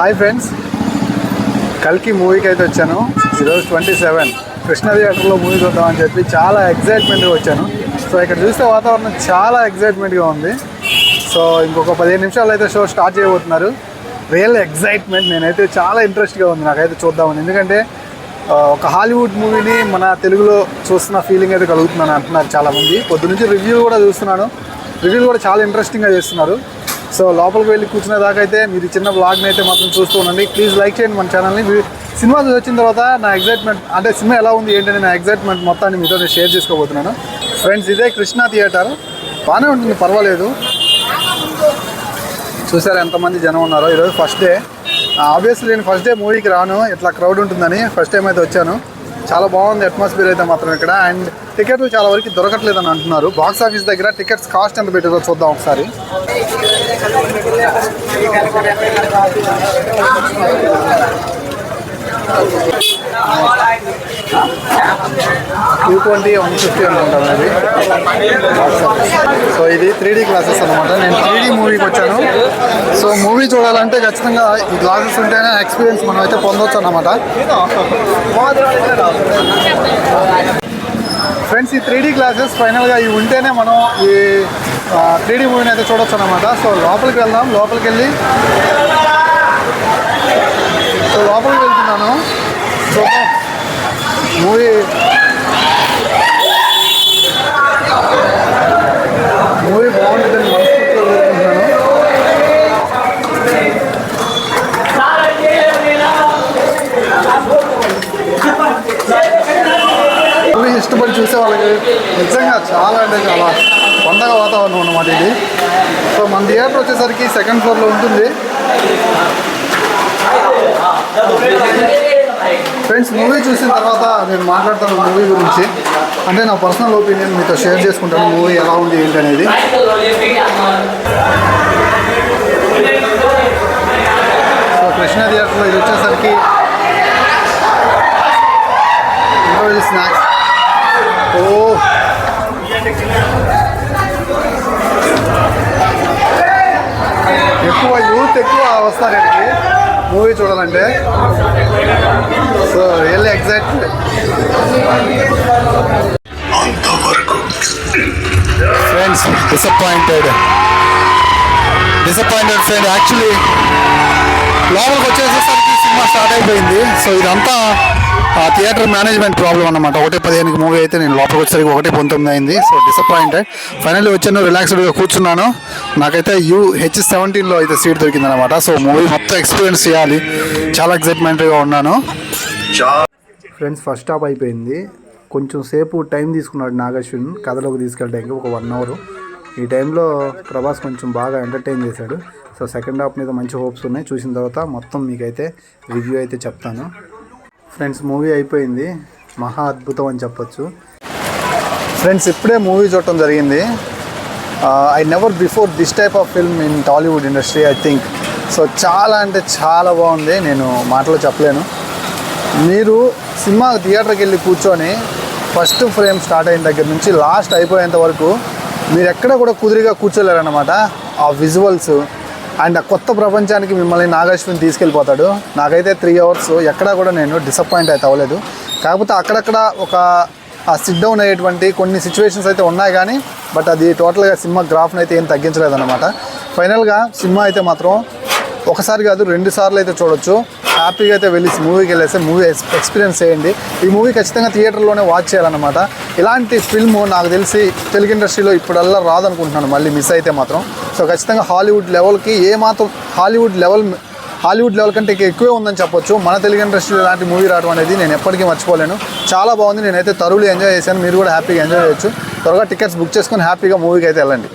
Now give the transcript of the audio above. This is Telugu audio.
Hi friends. కల్కి మూవీకి అయితే వచ్చాను. ఈరోజు ట్వంటీ సెవెన్ కృష్ణ థియేటర్లో మూవీ చూద్దామని చెప్పి చాలా ఎగ్జైట్మెంట్గా వచ్చాను. సో ఇక్కడ చూస్తే వాతావరణం చాలా ఎగ్జైట్మెంట్గా ఉంది. సో ఇంకొక పదిహేను నిమిషాలు అయితే షో స్టార్ట్ చేయబోతున్నారు. రియల్ ఎగ్జైట్మెంట్ నేనైతే చాలా ఇంట్రెస్ట్గా ఉంది. నాకైతే చూద్దామని. ఎందుకంటే ఒక హాలీవుడ్ మూవీని మన తెలుగులో చూస్తున్న ఫీలింగ్ అయితే కలుగుతున్నాను అంటున్నారు చాలామంది. పొద్దు నుంచి రివ్యూ కూడా చూస్తున్నాను. రివ్యూలు కూడా చాలా ఇంట్రెస్టింగ్గా చేస్తున్నారు. సో లోపలికి వెళ్ళి కూర్చునే దాకా అయితే మీరు చిన్న బ్లాగ్ని అయితే మాత్రం చూస్తూ ఉండండి. ప్లీజ్ లైక్ చేయండి మన ఛానల్ని సినిమా చూసి వచ్చిన తర్వాత నా ఎగ్జైట్మెంట్ అంటే సినిమా ఎలా ఉంది ఏంటని నా ఎగ్జైట్మెంట్ మొత్తాన్ని మీతో నేను షేర్ చేసుకోబోతున్నాను. ఫ్రెండ్స్ ఇదే కృష్ణా థియేటర్. బాగానే ఉంటుంది పర్వాలేదు. చూసారు ఎంతమంది జనం ఉన్నారో? ఈరోజు ఫస్ట్ డే ఆబ్వియస్లీ నేను ఫస్ట్ డే మూవీకి రాను. ఇట్లా క్రౌడ్ ఉంటుందని ఫస్ట్ టైం అయితే వచ్చాను. చాలా బాగుంది అట్మాస్ఫియర్ అయితే మాత్రం ఇక్కడ. అండ్ టికెట్లు చాలా వరకు దొరకట్లేదని అంటున్నారు. బాక్స్ ఆఫీస్ దగ్గర టికెట్స్ కాస్ట్ ఎంత పెట్టారో చూద్దాం ఒకసారి. టూ ట్వంటీ వన్ ఫిఫ్టీ అనుకుంటాను అది సో ఇది త్రీ డీ క్లాసెస్ అనమాట నేను త్రీ డీ మూవీకి వచ్చాను. సో మూవీ చూడాలంటే ఖచ్చితంగా ఈ గ్లాసెస్ ఉంటేనే ఎక్స్పీరియన్స్ మనం అయితే పొందొచ్చు అనమాట ఫ్రెండ్స్ ఈ త్రీ డీ క్లాసెస్ ఫైనల్గా ఇవి ఉంటేనే మనం ఈ త్రీ డీ మూవీని అయితే చూడొచ్చు అనమాట సో లోపలికి వెళ్దాం. లోపలికి వెళ్ళి సో లోపలికి వెళ్తున్నాను సో మూవీ మూవీ బాగుంటుందని మనస్ఫూర్తిగా కోరుకుంటున్నాను మూవీ ఇష్టపడి చూసే వాళ్ళకి నిజంగా చాలా అంటే చాలా పండగ వాతావరణం అన్నమాట ఇది. సో మన థియేటర్ వచ్చేసరికి సెకండ్ ఫ్లోర్లో ఉంటుంది. ఫ్రెండ్స్ మూవీ చూసిన తర్వాత నేను మాట్లాడతాను మూవీ గురించి. అంటే నా పర్సనల్ ఒపీనియన్ మీతో షేర్ చేసుకుంటాను మూవీ ఎలా ఉంది ఏంటి అనేది సో కృష్ణ థియేటర్లో ఇది వచ్చేసరికి ఇంటర్వెల్ స్నాక్స్ ఓ ఎక్కువ యూత్ ఎక్కువ వస్తారు ఇక్కడికి. మూవీ చూడాలంటే. So really excite friends disappointed disappointed friend actually లోపలికి వచ్చేసేసరికి సినిమా స్టార్ట్ అయిపోయింది. సో ఇదంతా ఆ థియేటర్ మేనేజ్మెంట్ ప్రాబ్లం అనమాట ఒకటి పదిహేనుకి మూవీ అయితే నేను లోపలికి వచ్చేసరికి ఒకటి పంతొమ్మిది అయింది. సో డిసప్పాయింటెడ్ ఫైనల్లీ వచ్చాను రిలాక్స్డ్గా కూర్చున్నాను. నాకైతే యూ హెచ్ సెవెంటీన్లో అయితే సీట్ దొరికిందనమాట సో మూవీ మొత్తం ఎక్స్పీరియన్స్ చేయాలి. చాలా ఎక్సైట్మెంట్గా ఉన్నాను. ఫ్రెండ్స్ ఫస్ట్ స్టాప్ అయిపోయింది. కొంచెం సేపు టైం తీసుకున్నాడు నాగశ్విన్ కథలోకి తీసుకెళ్ళడానికి ఒక వన్ అవర్ ఈ టైంలో ప్రభాస్ కొంచెం బాగా ఎంటర్టైన్ చేశాడు. సో సెకండ్ హాఫ్ మీద మంచి హోప్స్ ఉన్నాయి. చూసిన తర్వాత మొత్తం మీకైతే రివ్యూ అయితే చెప్తాను. ఫ్రెండ్స్ మూవీ అయిపోయింది. మహా అద్భుతం అని చెప్పొచ్చు. ఫ్రెండ్స్ ఇప్పుడే మూవీ చూడటం జరిగింది. I never before this type of film in Tollywood industry I think so చాలా అంటే చాలా బాగుంది. నేను మాటలో చెప్పలేను. మీరు సినిమా థియేటర్కి వెళ్ళి కూర్చొని ఫస్ట్ ఫ్రేమ్ స్టార్ట్ అయిన దగ్గర నుంచి లాస్ట్ అయిపోయేంత వరకు మీరు ఎక్కడ కూడా కుదిరిగా కూర్చోలేరన్నమాట. ఆ విజువల్స్ అండ్ ఆ కొత్త ప్రపంచానికి మిమ్మల్ని నాగశ్విన్ తీసుకెళ్ళిపోతాడు. నాకైతే త్రీ అవర్స్ ఎక్కడా కూడా నేను డిసప్పాయింట్ అయితే అవ్వలేదు. కాకపోతే అక్కడక్కడ ఒక ఆ సిట్ డౌన్ అయ్యేటువంటి కొన్ని సిచ్యువేషన్స్ అయితే ఉన్నాయి కానీ బట్ అది టోటల్గా సినిమా గ్రాఫ్ని అయితే ఏం తగ్గించలేదన్నమాట. ఫైనల్గా సినిమా అయితే మాత్రం ఒకసారి కాదు రెండు సార్లు అయితే చూడొచ్చు. హ్యాపీగా అయితే వెళ్ళి మూవీకి వెళ్ళేస్తే మూవీ ఎక్స్పీరియన్స్ చేయండి. ఈ మూవీ ఖచ్చితంగా థియేటర్లోనే వాచ్ చేయాలన్నమాట. ఇలాంటి ఫిల్మ్ నాకు తెలిసి తెలుగు ఇండస్ట్రీలో ఇప్పుడల్లా రాదనుకుంటున్నాను. మళ్ళీ మిస్ అయితే మాత్రం. సో ఖచ్చితంగా హాలీవుడ్ లెవెల్కి ఏ మాత్రం హాలీవుడ్ లెవెల్ హాలీవుడ్ లెవెల్ కంటే ఇంకా ఎక్కువే ఉందని చెప్పొచ్చు. మన తెలుగు ఇండస్ట్రీలో ఇలాంటి మూవీ రావడం అనేది నేను ఎప్పటికీ మర్చిపోలేను. చాలా బాగుంది. నేనైతే తరువులు ఎంజాయ్ చేశాను. మీరు కూడా హ్యాపీగా ఎంజాయ్ చేయొచ్చు. త్వరగా టికెట్స్ బుక్ చేసుకొని హ్యాపీగా మూవీకి అయితే వెళ్ళండి.